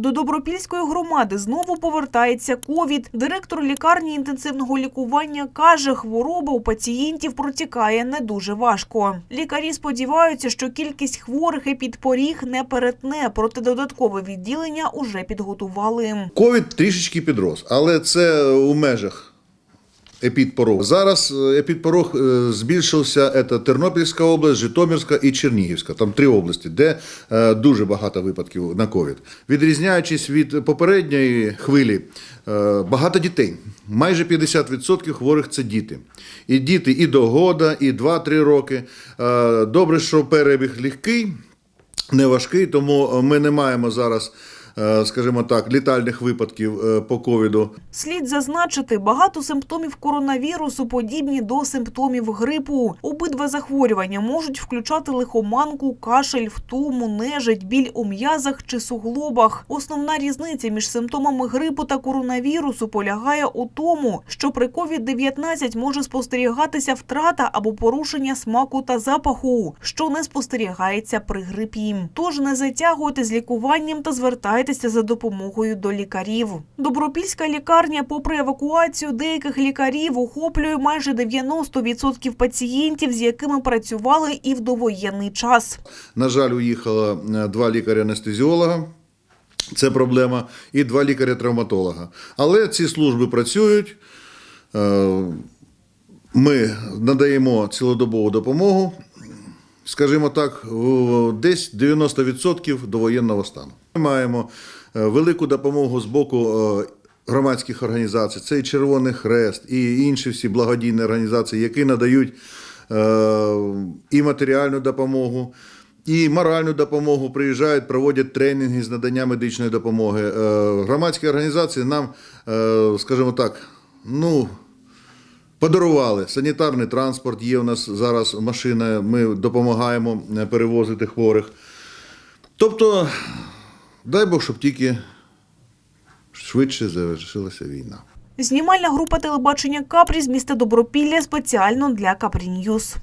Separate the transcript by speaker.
Speaker 1: До Добропільської громади знову повертається ковід. Директор лікарні інтенсивного лікування каже, хвороба у пацієнтів протікає не дуже важко. Лікарі сподіваються, що кількість хворих і підпоріг не перетне, проте додаткове відділення уже підготували.
Speaker 2: Ковід трішечки підрос, але це у межах епідпорогу. Зараз е, епідпорог е, збільшився це Тернопільська область, Житомирська і Чернігівська. Там три області, де е, дуже багато випадків на ковід. Відрізняючись від попередньої хвилі, багато дітей. Майже 50% хворих це діти. І діти і до года, і 2-3 роки. Добре, що перебіг легкий, не важкий, тому ми не маємо зараз, скажімо так, літальних випадків е, по ковіду.
Speaker 1: Слід зазначити, багато симптомів коронавірусу подібні до симптомів грипу. Обидва захворювання можуть включати лихоманку, кашель, втому, нежить, біль у м'язах чи суглобах. Основна різниця між симптомами грипу та коронавірусу полягає у тому, що при COVID-19 може спостерігатися втрата або порушення смаку та запаху, що не спостерігається при грипі. Тож не затягуйте з лікуванням та звертайтеся за допомогою до лікарів. Добропільська лікарня, попри евакуацію деяких лікарів, охоплює майже 90% пацієнтів, з якими працювали і в довоєнний час.
Speaker 2: На жаль, уїхало е, два лікаря-анестезіолога. Це проблема, і два лікаря-травматолога. Але ці служби працюють. Е, Ми надаємо цілодобову допомогу, скажімо так, десь 90% до воєнного стану. Ми маємо е, велику допомогу з боку е, громадських організацій, це і Червоний Хрест, і інші всі благодійні організації, які надають е, і матеріальну допомогу. І моральну допомогу приїжджають, проводять тренінги з надання медичної допомоги. Громадські організації нам, е, скажімо так, ну, Подарували санітарний транспорт. Є у нас зараз машина. Ми допомагаємо е, перевозити хворих. Тобто, дай Бог, щоб тільки швидше завершилася війна.
Speaker 1: Знімальна група телебачення Капрі з міста Добропілля спеціально для Капрі Ньюс.